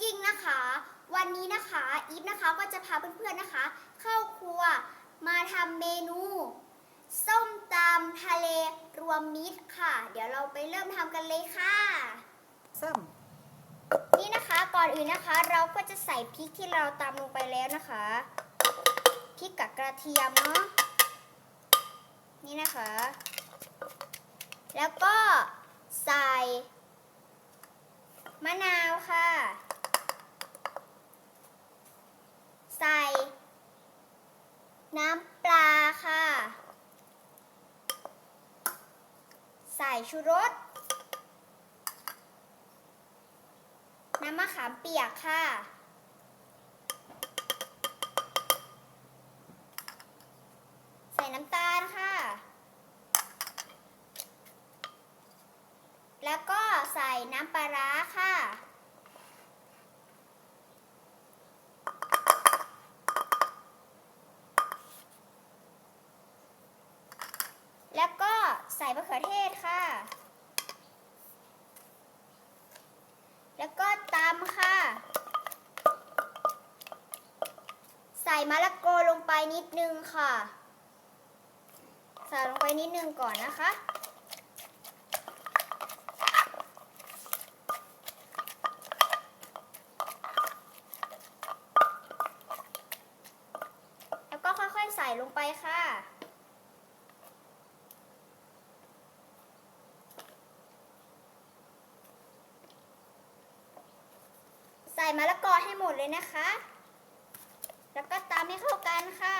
กิ้งนะคะ วันนี้นะคะอีฟนะคะก็จะพาเพื่อนๆนะคะ เข้าครัวมาทำเมนู ส้มตำทะเลรวมมิตรค่ะ เดี๋ยวเราไปเริ่มทำกันเลยค่ะซ้นี่นะคะก่อนอื่นนะคะ เราก็จะใส่พริกที่เราตำลงไปแล้วนะคะพริกกับกระเทียมเนาะนี่นะคะ แล้วก็ใส่มะนาวค่ะ ใส่ น้ำปลาค่ะ ใส่ ชูรส น้ำมะขามเปียกค่ะ ใส่น้ำตาลค่ะ แล้วก็ใส่น้ำปลาร้าค่ะ แล้วก็ใส่มะเขือเทศค่ะ แล้วก็ตำค่ะ ใส่มะละกอลงไปนิดนึงค่ะ ใส่ลงไปนิดนึงก่อนนะคะแล้วก็ค่อยๆใส่ลงไปค่ะ ใส่มะละกอให้หมดเลยนะคะ แล้วก็ตามให้เข้ากันค่ะ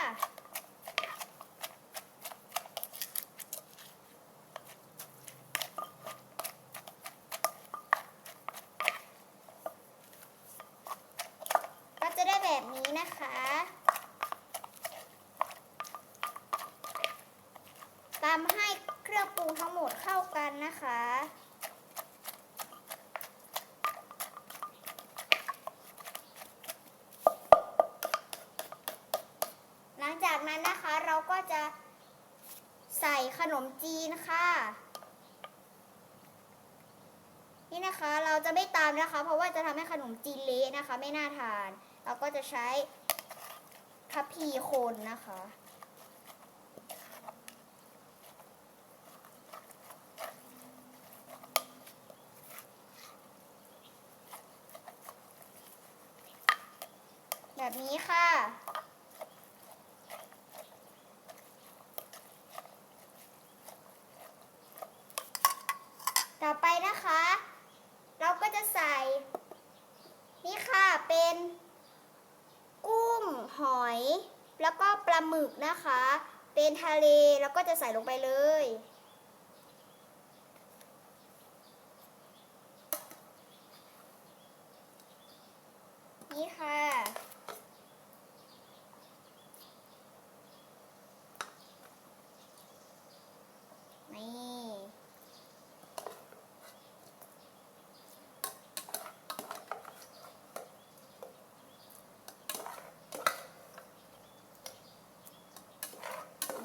ก็จะได้แบบนี้นะคะ ตามให้เครื่องปรุงทั้งหมดเข้ากันนะคะ หลังจากนั้นนะคะเราก็จะใส่ข นมจีนค่ะ นี่นะคะเราจะไม่ตามนะคะ เพราะว่าจะทำให้ขนมจีนเละนะคะ ไม่น่าทาน เราก็จะใช้ทัพพีคนนะคะแบบนี้ค่ะ ต่อไปนะคะ เราก็จะใส่ นี่ค่ะเป็น กุ้งหอย แล้วก็ปลาหมึกนะคะ เป็นทะเลแล้วก็จะใส่ลงไปเลยนี่ค่ะ นี่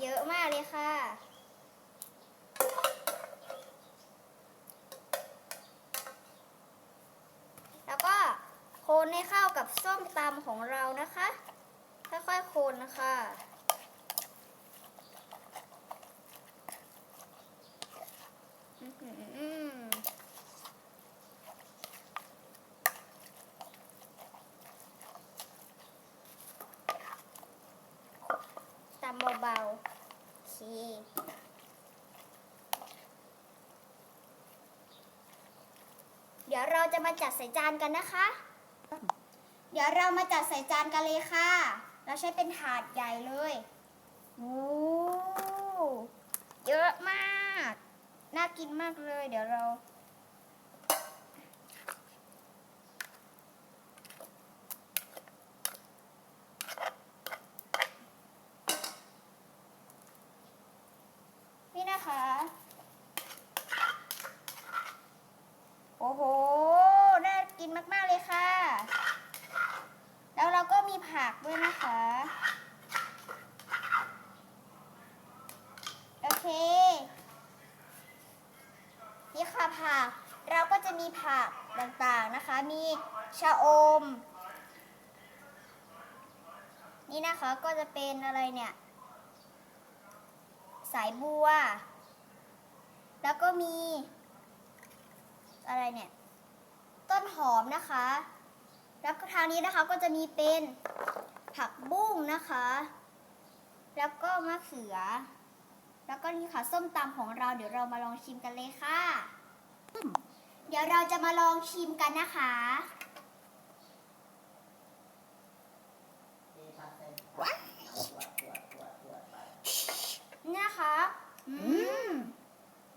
เยอะมากเลย ค่ะ แล้วก็โคนให้เข้ากับส้มตำของเรานะคะ ค่อยๆโคนนะคะอืมหือตำเบาๆโอเค เราจะมาจัดใส่จานกันนะคะ เดี๋ยวเรามาจัดใส่จานกันเลยค่ะ เราใช้เป็นถาดใหญ่เลยโอ้เยอะมาก น่ากินมากเลย เดี๋ยวเรา นี่นะคะ โอ้โห น่ากินมาก ๆ เลยค่ะ แล้วเราก็มีผักด้วยนะคะ โอเคนี่ค่ะมีผักต่างๆนะคะ มีชะอม นี่นะคะก็จะเป็นอะไรเนี่ย สายบัว แล้วก็มี อะไรเนี่ย ต้นหอมนะคะ แล้วก็ทางนี้นะคะก็จะมีเป็นผักบุ้งนะคะ แล้วก็มะเขือ แล้วก็นี่ค่ะส้มตำของเราเดี๋ยวเรามาลองชิมกันเลยค่ะ เดี๋ยวเราจะมาลองชิมกันนะคะ นี่นะคะอืม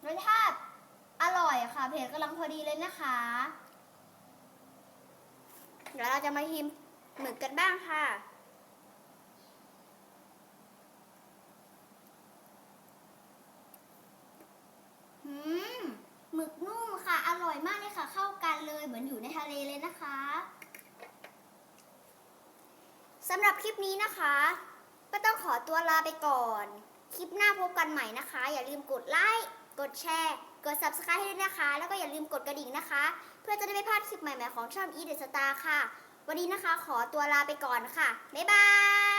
รสชาติอร่อยค่ะ เผ็ดกำลังพอดีเลยนะคะ เดี๋ยวเราจะมาชิมหมึกกันบ้างค่ะ อืมหมึกนุ่มค่ะ อร่อยมากเลยค่ะ เลยเหมือนอยู่ในทะเลเลยนะคะสำหรับคลิปนี้นะคะ ก็ต้องขอตัวลาไปก่อน คลิปหน้าพบกันใหม่นะคะ อย่าลืมกดไลค์กดแชร์ กด subscribe ให้ด้วยนะคะ แล้วก็อย่าลืมกดกระดิ่งนะคะ เพื่อจะได้ไม่พลาดคลิปใหม่ๆของช่อง e the star ค่ะ วันนี้นะคะขอตัวลาไปก่อนค่ะ บ๊ายบาย